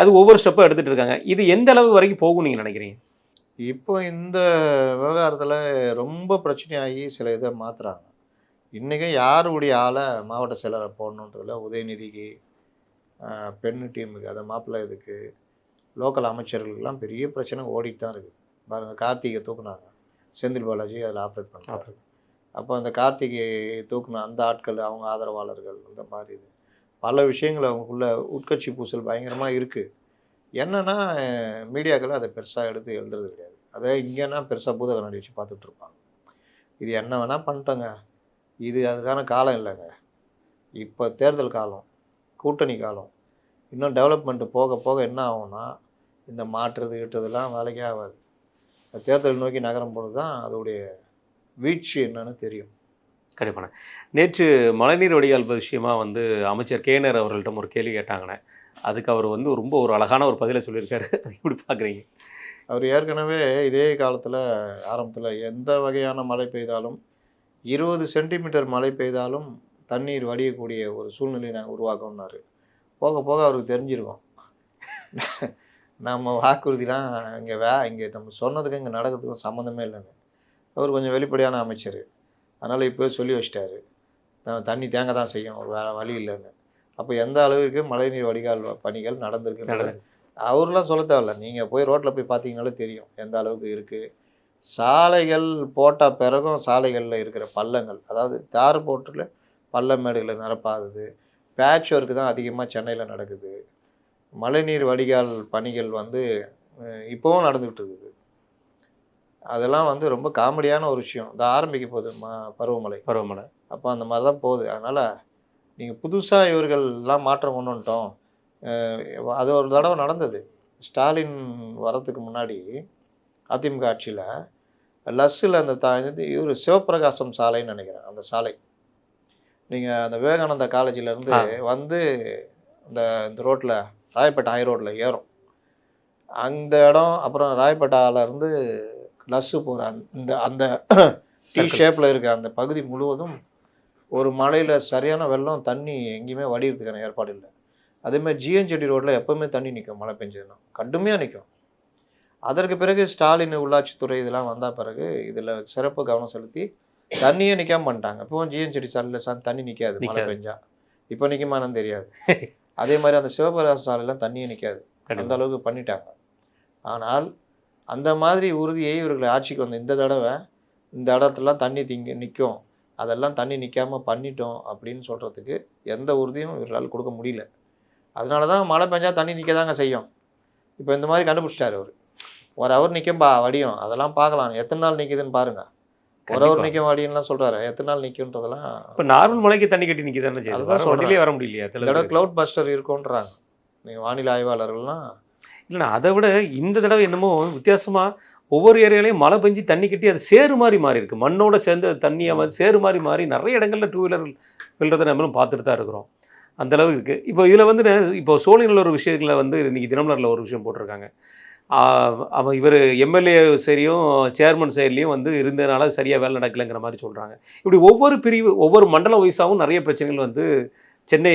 அது ஒவ்வொரு ஸ்டெப்பும் எடுத்துகிட்டு இருக்காங்க. இது எந்த அளவு வரைக்கும் போகும் நீங்கள் நினைக்கிறீங்க? இப்போ இந்த விவகாரத்தில் ரொம்ப பிரச்சனையாகி சில இதை மாற்றுறாங்க இன்றைக்கும் யாருடைய ஆளை மாவட்ட செயலரை போடணுன்றதுல உதயநிதிக்கு பெண் டீமுக்கு அதை மாப்பிள்ளை இதுக்கு லோக்கல் அமைச்சர்களுக்கெல்லாம் பெரிய பிரச்சனை ஓடிட்டு தான் இருக்குது பாருங்க கார்த்திகை தூக்குனாங்க. செந்தில் பாலாஜி அதில் ஆப்ரேட் பண்ணாங்க. அப்போ அந்த கார்த்திகை தூக்குன அந்த ஆட்கள் அவங்க ஆதரவாளர்கள் அந்த மாதிரி இது. பல விஷயங்கள் அவங்களுக்குள்ள உட்கட்சி பூசல் பயங்கரமாக இருக்குது என்னன்னா மீடியாக்கள் அதை பெருசாக எடுத்து எழுதுறது கிடையாது. அதை இங்கேனா பெருசாக பூத கண்ணாடி வச்சு இருப்பாங்க. இது என்ன வேணால் பண்ணிட்டோங்க. இது அதுக்கான காலம் இல்லைங்க. இப்போ தேர்தல் காலம் கூட்டணி காலம். இன்னும் டெவலப்மெண்ட்டு போக போக என்ன ஆகும்னா இந்த மாற்றுறது கிட்டதெல்லாம் வேலைக்கே ஆகாது. தேர்தல் நோக்கி நகரும் பொழுது தான் அதோடைய வீழ்ச்சி என்னன்னு தெரியும். கண்டிப்பாண்ணே நேற்று மழைநீர் வடிகால் விஷயமா வந்து அமைச்சர் கேனர் அவர்கள்ட்ட ஒரு கேள்வி கேட்டாங்கண்ணே. அதுக்கு அவர் வந்து ரொம்ப ஒரு அழகான ஒரு பதிலை சொல்லியிருக்காரு. அதை [laughs] எப்படி பார்க்குறீங்க? அவர் ஏற்கனவே இதே காலத்தில் ஆரம்பத்தில் எந்த வகையான மழை பெய்தாலும் இருபது சென்டிமீட்டர் மழை பெய்தாலும் தண்ணீர் வடியக்கூடிய ஒரு சூழ்நிலையை நாங்கள் உருவாக்கணும்னாரு. போக போக அவருக்கு தெரிஞ்சிருக்கும். நம்ம வாக்குறுதிலாம் இங்கே வே இங்கே நம்ம சொன்னதுக்கும் இங்கே நடக்கிறதுக்கும் சம்மந்தமே இல்லைங்க. அவர் கொஞ்சம் வெளிப்படையான அமைச்சர். அதனால் இப்போ சொல்லி வச்சிட்டாரு. தண்ணி தேங்க தான் செய்யும். ஒரு வேற வழி இல்லைன்னு. அப்போ எந்த அளவிற்கு மழைநீர் வடிகால் பணிகள் நடந்திருக்கு. அவர்லாம் சொல்ல தேவையில்ல. நீங்கள் போய் ரோட்டில் போய் பார்த்தீங்கனாலே தெரியும். எந்த அளவுக்கு இருக்குது சாலைகள் போட்ட பிறகும் சாலைகளில் இருக்கிற பள்ளங்கள் அதாவது தார் போட்டுல பள்ள மேடுகளை நிரப்பாதது பேட்ச் ஒர்க்கு தான் அதிகமாக சென்னையில் நடக்குது. மழைநீர் வடிகால் பணிகள் வந்து இப்போவும் நடந்துகிட்டு இருக்குது. அதெல்லாம் வந்து ரொம்ப காமெடியான ஒரு விஷயம். இந்த ஆரம்பிக்க போகுது ம பருவமழை. பருவமழை. அப்போ அந்த மாதிரி தான் போகுது. அதனால் நீங்கள் புதுசாக இவர்கள்லாம் மாற்றம் கொண்டு வந்துட்டோம். அது ஒரு தடவை நடந்தது. ஸ்டாலின் வரதுக்கு முன்னாடி அதிமுக ஆட்சியில் லஸ்ஸில் அந்த த இவர் சிவப்பிரகாசம் சாலைன்னு நினைக்கிறேன் அந்த சாலை நீங்கள் அந்த விவேகானந்தா காலேஜிலேருந்து. வந்து இந்த இந்த ரோட்டில் ராயப்பேட்டை ஹை ரோட்டில் ஏறும் அந்த இடம் அப்புறம் ராயப்பேட்டாலேருந்து லஸ்ஸு போகிற இந்த அந்த [coughs] டி. ஷேப்பில் இருக்க அந்த பகுதி முழுவதும் ஒரு மழையில் சரியான வெள்ளம் தண்ணி எங்கேயுமே வடிகிறதுக்கான ஏற்பாடு இல்லை அதேமாதிரி ஜிஎன்செட்டி ரோட்டில் எப்போவுமே தண்ணி நிற்கும் மழை பெஞ்சதுன்னா கடுமையாக நிற்கும் அதற்கு பிறகு ஸ்டாலின் உள்ளாட்சித்துறை இதெல்லாம் வந்த பிறகு இதில் சிறப்பு கவனம் செலுத்தி தண்ணியே நிற்காம பண்ணிட்டாங்க. இப்போ ஜிஎன்செட்டி சாலையில் சா தண்ணி நிற்காது மழை. பெஞ்சா. இப்போ நிற்குமானு தெரியாது. அதே மாதிரி அந்த சிவபிரகாச சாலையெல்லாம் தண்ணியே நிற்காது அந்த. அளவுக்கு பண்ணிட்டாங்க. ஆனால் அந்த மாதிரி உறுதியை இவர்கள் ஆட்சிக்கு வந்த இந்த தடவை இந்த இடத்துலலாம் தண்ணி திங்க நிற்கும் அதெல்லாம் தண்ணி நிற்காம பண்ணிட்டோம் அப்படின்னு சொல்கிறதுக்கு எந்த உறுதியும் இவர்களால் கொடுக்க முடியல. அதனால தான் மழை பெஞ்சா தண்ணி நிற்க தாங்க செய்யும். இப்போ இந்த மாதிரி கண்டுபிடிச்சிட்டாரு அவர். ஒரு அவர் நிற்கும்பா வடியும். அதெல்லாம் பார்க்கலாம். எத்தனை நாள் நிற்குதுன்னு பாருங்க. ஒரு அவர். நிற்கும் வடியன்லாம் சொல்கிறாரு எத்தனை நாள் நிற்குன்றதெல்லாம் இப்ப நார்மல் மலைக்கு தண்ணி கட்டி செய்யுது அதுதான் வர வண்டியிலே வர முடியலையா தடவை க்ளவுட் பஸ்டர் இருக்கும்ன்றாங்க. நீங்கள் வானிலை ஆய்வாளர்கள்லாம். இல்லைண்ணா அதை விட இந்த தடவை என்னமோ வித்தியாசமா ஒவ்வொரு ஏரியாலையும் மழை பெஞ்சு தண்ணி கட்டி அது சேறு மாதிரி மாறி இருக்கு. மண்ணோட சேர்ந்து அது தண்ணியா வந்து சேறு மாதிரி மாறி நிறைய இடங்கள்ல டூ வீலர் விழுறதை நம்மளும் பார்த்துட்டு தான் இருக்கிறோம். அந்த அளவு இருக்கு. இப்போ இதுல வந்து இப்போ சோழினில் ஒரு விஷயத்துல வந்து இன்னைக்கு தினமலரில் ஒரு விஷயம் போட்டிருக்காங்க. அவன் இவர் எம்எல்ஏ சரியும் சேர்மன் சைட்லேயும் வந்து இருந்ததுனால சரியாக வேலை நடக்கலைங்கிற மாதிரி சொல்கிறாங்க இப்படி ஒவ்வொரு பிரிவு ஒவ்வொரு மண்டல வயசாகவும் நிறைய பிரச்சனைகள் வந்து சென்னை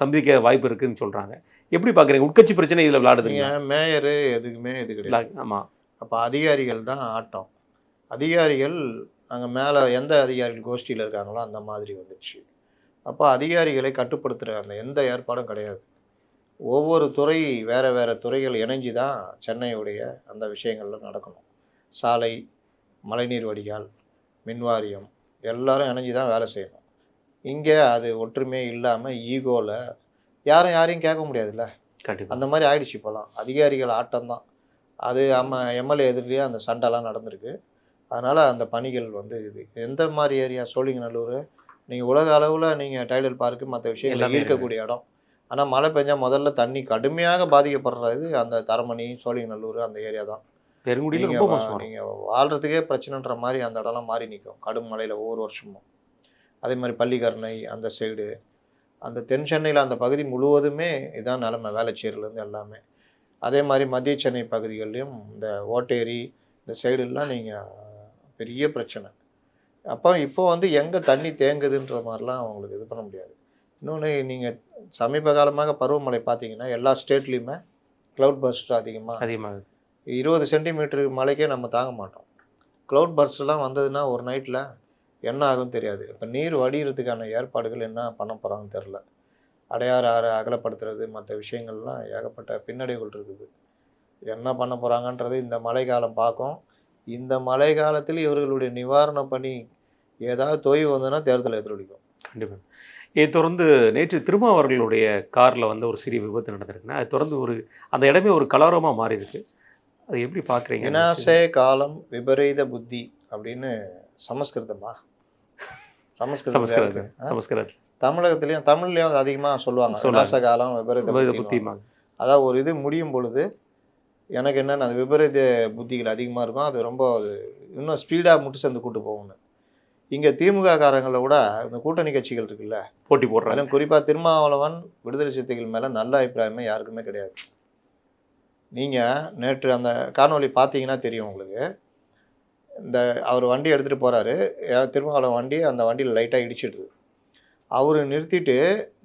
சந்திக்க வாய்ப்பு இருக்குன்னு சொல்கிறாங்க எப்படி பார்க்குறீங்க உட்கட்சி பிரச்சனை இதில் விளையாடுதுங்க மேயரு எதுக்குமே இது கிடையாது. ஆமாம் அப்போ அதிகாரிகள் தான் ஆட்டம். அதிகாரிகள் அங்கே மேலே எந்த அதிகாரிகள் கோஷ்டியில் இருக்காங்களோ அந்த மாதிரி வந்துடுச்சு அப்போ அதிகாரிகளை கட்டுப்படுத்துகிற அந்த எந்த ஏற்பாடும் கிடையாது. ஒவ்வொரு துறை வேறு வேறு துறைகள் இணைஞ்சு தான் சென்னையுடைய அந்த விஷயங்கள்லாம் நடக்கணும். சாலை மழைநீர் வடிகால் மின்வாரியம் எல்லாரும் இணைஞ்சு தான் வேலை செய்யணும். இங்கே அது ஒற்றுமையே இல்லாமல் ஈகோவில் யாரும் யாரையும் கேட்க முடியாதுல்ல? கண்டிப்பாக அந்த மாதிரி ஆயிடுச்சு இப்போலாம். அதிகாரிகள் ஆட்டம் தான் அது நம்ம எம்எல்ஏ எதிரிலேயே அந்த சண்டைலாம் நடந்திருக்கு. அதனால் அந்த பணிகள் வந்து இது. எந்த மாதிரி ஏரியா? சோழிங்கநல்லூர். நீங்கள் உலக அளவில் நீங்கள் டைலர் பார்க்கு மற்ற விஷயங்கள் எல்லாமே இருக்கக்கூடிய இடம். ஆனால் மழை பெஞ்சா முதல்ல தண்ணி கடுமையாக பாதிக்கப்படுறது அந்த தரமணி சோழிங்கநல்லூர் அந்த ஏரியா தான். பெருங்குடியில் நீங்கள் வாழ்கிறதுக்கே பிரச்சனைன்ற மாதிரி அந்த இடம்லாம் மாறி நிற்கும் கடும் மழையில் ஒவ்வொரு வருஷமும். அதே மாதிரி பள்ளிக்கரணை அந்த சைடு அந்த தென் சென்னையில் அந்த பகுதி முழுவதுமே இதான் நிலமை. வேளச்சேரியிலேருந்து எல்லாமே. அதே மாதிரி மத்திய சென்னை பகுதிகள்லையும் இந்த ஓட்டேரி இந்த சைடுலாம் நீங்கள் பெரிய பிரச்சனை. அப்போ இப்போ வந்து எங்கே தண்ணி தேங்குதுன்ற மாதிரிலாம் அவங்களுக்கு இது பண்ண முடியாது. இன்னொன்று நீங்கள் சமீப காலமாக பருவமழை பார்த்தீங்கன்னா எல்லா ஸ்டேட்லேயுமே க்ளவுட் பஸ்ட் அதிகமாக. அதிகமாகுது இருபது சென்டிமீட்டர் மழைக்கே நம்ம தாங்க மாட்டோம். க்ளவுட் பர்ஸ்ட்லாம் வந்ததுன்னா ஒரு நைட்டில் என்ன ஆகும்னு தெரியாது. இப்போ நீர் வடிகிறதுக்கான ஏற்பாடுகள் என்ன பண்ண போகிறாங்கன்னு தெரில அடையாறு ஆறு அகலப்படுத்துறது மற்ற விஷயங்கள்லாம் ஏகப்பட்ட பின்னடைவுகள் இருக்குது. என்ன பண்ண போகிறாங்கன்றது இந்த மழை காலம் பார்க்கும். இந்த மழை காலத்தில் இவர்களுடைய நிவாரண பணி ஏதாவது தொய்வு வந்ததுன்னா தேர்தல் எதிரொலிக்கும் கண்டிப்பாக இதை தொடர்ந்து நேற்று திருமாவர்களுடைய காரில் வந்து ஒரு சிறிய விபத்து நடந்திருக்குன்னா அது தொடர்ந்து ஒரு அந்த இடமே ஒரு கலவரமாக மாறி இருக்கு அது எப்படி பார்க்குறீங்க வினாசே காலம் விபரீத புத்தி அப்படின்னு சமஸ்கிருதமா? சமஸ்கிருதம் சமஸ்கிருதம் தமிழகத்திலையும் தமிழ்லையும் அது அதிகமாக சொல்லுவாங்க. விநாச காலம் விபரீத. புத்திமாங்க அதாவது ஒரு இது முடியும் பொழுது எனக்கு என்னென்ன அது விபரீத புத்திகள் அதிகமாக இருக்கும். அது ரொம்ப இன்னும் ஸ்பீடாக முட்டு சேர்ந்து கூட்டு போகணும் இங்கே திமுக காரங்களை விட இந்த கூட்டணி கட்சிகள் இருக்குல்ல போட்டி போடுறாங்க. குறிப்பாக திருமாவளவன் விடுதலை சிறுத்தைகள் மேலே நல்ல அபிப்பிராயமே யாருக்குமே கிடையாது. நீங்கள் நேற்று அந்த காணொளி பார்த்தீங்கன்னா தெரியும் உங்களுக்கு. இந்த அவர் வண்டி எடுத்துகிட்டு போகிறாரு திருமாவளவன் வண்டி அந்த வண்டியில் லைட்டாக இடிச்சிடுது. அவர் நிறுத்திட்டு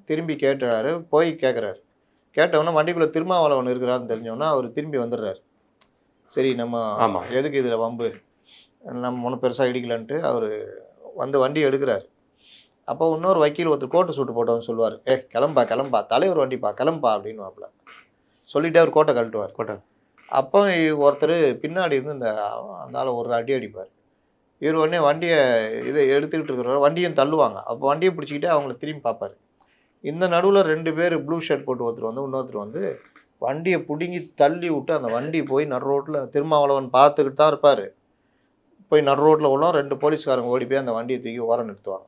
திரும்பி கேட்டுறாரு போய் கேட்குறாரு கேட்டவொன்னே வண்டிக்குள்ளே திருமாவளவன் இருக்கிறாருன்னு தெரிஞ்சோன்னா அவர் திரும்பி வந்துடுறாரு. சரி நம்ம. எதுக்கு இதில் வம்பு? நம்ம ஒன்றும் பெருசாக இடிக்கலன்ட்டு அவர் வந்து வண்டி எடுக்கிறார். அப்போ இன்னொரு வக்கீல் ஒருத்தர் கோட்டை சூட்டு போட்டவன் சொல்லுவார் ஏ கிளம்பா கிளம்பா தலைவர் வண்டிப்பா கிளம்பா அப்படின்னு சொல்லிட்டு அவர் கோட்டை கழட்டுவார். கோட்டை. அப்போ ஒருத்தர் பின்னாடி இருந்து இந்த ஆளை ஒரு அடி அடிப்பார். இவர் உடனே வண்டியை இதை எடுத்துக்கிட்டு இருக்கிற வண்டியும் தள்ளுவாங்க. அப்போ வண்டியை பிடிச்சிக்கிட்டு அவங்கள திரும்பி பார்ப்பாரு. இந்த நடுவில் ரெண்டு பேர் ப்ளூ ஷர்ட் போட்டு ஒருத்தர் வந்து இன்னொருத்தர் வந்து வண்டியை பிடுங்கி தள்ளி விட்டு அந்த வண்டி போய் நடு ரோட்டில் திருமாவளவன் பார்த்துக்கிட்டு தான் இருப்பார். போய் நடு ரோட்டில் உள்ள ரெண்டு போலீஸ்காரங்க ஓடி போய் அந்த வண்டியை தூக்கி ஓரம் நிறுத்துவாங்க.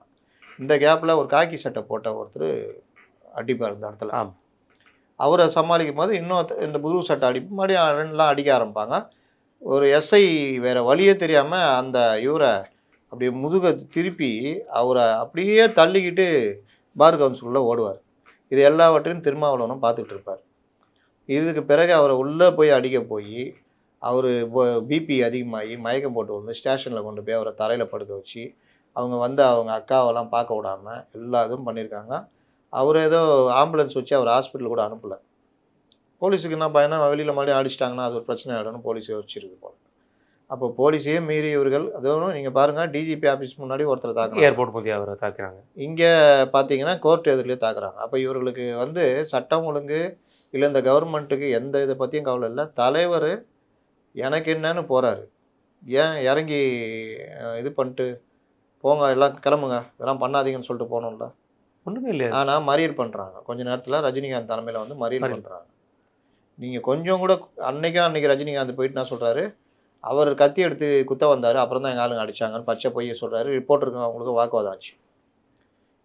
இந்த கேப்பில் ஒரு காக்கி சட்டை போட்ட ஒருத்தர் அடிப்பார் இந்த இடத்துல. அவரை சமாளிக்கும் போது இன்னொருத்த இந்த புது சட்டை அடி மறுபடியும் ரெண்டுலாம் அடிக்க ஆரம்பிப்பாங்க. ஒரு எஸ்ஐ வேற வழியே தெரியாமல் அந்த இவரை அப்படியே முதுக திருப்பி அவரை அப்படியே தள்ளிக்கிட்டு பார் கவுன்சிலுள்ள ஓடுவார். இது எல்லாவற்றையும் திருமாவளவனும் பார்த்துட்டு இருப்பார். இதுக்கு பிறகு அவரை உள்ளே போய் அடிக்க போய் அவர் பிபி அதிகமாகி மயக்கம் போட்டு வந்து ஸ்டேஷனில் கொண்டு போய் அவரை தரையில் படுக்க வச்சு அவங்க வந்து அவங்க அக்காவெல்லாம் பார்க்க விடாம எல்லா இதுவும் பண்ணியிருக்காங்க. அவர் ஏதோ ஆம்புலன்ஸ் வச்சு அவர் ஹாஸ்பிட்டல் கூட அனுப்பலை. போலீஸுக்கு என்ன பயனா வெளியில் மறுபடியும் அடிச்சிட்டாங்கன்னா அது ஒரு பிரச்சனை ஆகிடும்னு போலீஸ் யோசிச்சிருக்கு போல. அப்போ போலீஸையே மீறி இவர்கள் அதுவும் நீங்கள் பாருங்கள் டிஜிபி ஆஃபீஸ் முன்னாடி ஒருத்தர் தாக்குறாங்க. ஏர்போர்ட் மத்திய அவரை தாக்குறாங்க. இங்கே பார்த்தீங்கன்னா கோர்ட் எதிரிலே தாக்குறாங்க. அப்போ இவர்களுக்கு வந்து சட்டம் ஒழுங்கு இல்லை இந்த கவர்மெண்ட்டுக்கு எந்த இதை பற்றியும் கவலை இல்லை. தலைவர் எனக்கு என்னன்னு போகிறாரு ஏன் இறங்கி இது பண்ணிட்டு போங்க எல்லாம் கிளம்புங்க இதெல்லாம் பண்ணாதீங்கன்னு சொல்லிட்டு போகணும்ல ஒண்ணுமே இல்லையா. ஆனால் மறியல் பண்ணுறாங்க கொஞ்ச நேரத்தில் ரஜினிகாந்த் தலைமையில் வந்து மறியல். பண்ணுறாங்க நீங்கள் கொஞ்சம் கூட அன்னைக்கும் அன்னைக்கு ரஜினிகாந்த் போயிட்டு என்ன சொல்கிறாரு அவர் கத்தி எடுத்து குத்த வந்தார் அப்புறம் தான் எங்கள் ஆளுங்க அடிச்சாங்கன்னு பச்சை பொய்ய சொல்கிறாரு ரிப்போர்ட்டருக்கு அவங்களுக்கு வாக்குவாதம் ஆச்சு.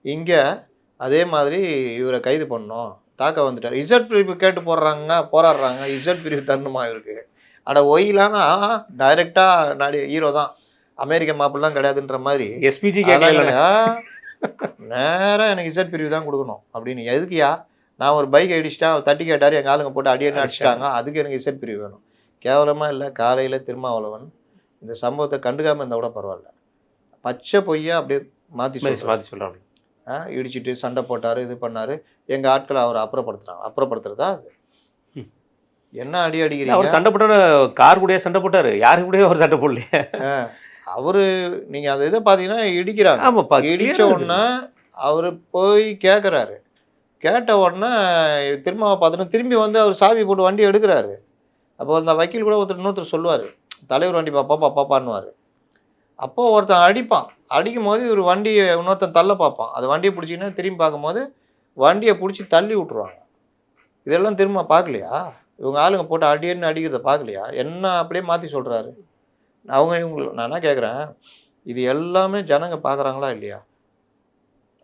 இங்கே அதே மாதிரி இவரை கைது பண்ணோம் தாக்க வந்துட்டார். இசட் பிரிவு கேட்டு போடுறாங்க போராடுறாங்க. இசட் பிரிவு தரணுமா இவருக்கு அட ஒயிலானா டைரெக்டாக நாடி ஹீரோ தான். அமெரிக்க மாப்பிள்ளாம் கிடையாதுன்ற மாதிரி. எஸ்பிஜி நேராக எனக்கு இசட் பிரிவு தான் கொடுக்கணும் அப்படின்னு. எதுக்குயா நான் ஒரு பைக் அடிச்சிட்டேன் அவர் தட்டி கேட்டார் எங்கள் ஆளுங்க போட்டு அடி அடி அடிச்சிட்டாங்க. அதுக்கு எனக்கு இசட் பிரிவு வேணும். கேவலமாக இல்லை காலையில் திருமாவளவன் இந்த சம்பவத்தை கண்டுக்காம இருந்தால் கூட பரவாயில்ல. பச்சை பொய்யா அப்படியே மாற்றி சொல்றாங்க ஆ இடிச்சிட்டு சண்டை போட்டார் இது பண்ணார். எங்கள் ஆட்களை அவரை அப்புறப்படுத்துறாங்க. அப்புறப்படுத்துறதா அது. என்ன அடி அடிக்கிறீங்க? அவர் சண்டை போட்டாரு கார் கூடயே சண்டை போட்டாரு. யாரு கூடயும் அவர் சண்டை போடலையே. அவரு நீங்க அந்த இதை பார்த்தீங்கன்னா இடிக்கிறாங்க. ஆமாப்பா இடிச்ச ஆ உடனே அவர் போய் கேட்குறாரு கேட்ட உடனே திரும்ப பார்த்துட்டு திரும்பி வந்து அவர் சாவி போட்டு வண்டி எடுக்கிறாரு. அப்போ அந்த வக்கீல் கூட ஒருத்தர் இன்னொருத்தர் சொல்லுவார். தலைவர் வண்டி பாப்பா பாப்பான்னுவார் அப்போ ஒருத்தன் அடிப்பான். அடிக்கும் போது இவர் வண்டியை இன்னொருத்தன் தள்ள பார்ப்பான். அது வண்டியை பிடிச்சிங்கன்னா திரும்பி பார்க்கும்போது வண்டியை பிடிச்சி தள்ளி விட்ருவாங்க இதெல்லாம் திரும்ப பார்க்கலையா? இவங்க ஆளுங்க போட்டு அடின்னு அடிக்கிறத பார்க்கலையா? என்ன அப்படியே மாற்றி சொல்கிறாரு அவங்க இவங்க நான் என்ன கேட்குறேன் இது எல்லாமே ஜனங்க பார்க்குறாங்களா இல்லையா?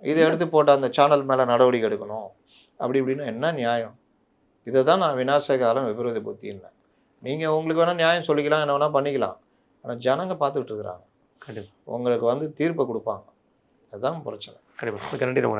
இதை எடுத்து போட்டு அந்த சேனல் மேலே நடவடிக்கை எடுக்கணும். அப்படி இப்படின்னா என்ன நியாயம்? இதை தான் நான் விநாச காலம் விபரீத புத்தின்னேன் நீங்கள் உங்களுக்கு வேணால் நியாயம் சொல்லிக்கலாம் என்ன வேணால் பண்ணிக்கலாம். ஆனால் ஜனங்க பார்த்துக்கிட்டு இருக்கிறாங்க. கண்டிப்பா. உங்களுக்கு வந்து தீர்ப்பை கொடுப்பாங்க. அதுதான் பிரச்சனை. கண்டிப்பா. மிக்க நன்றி. ரொம்ப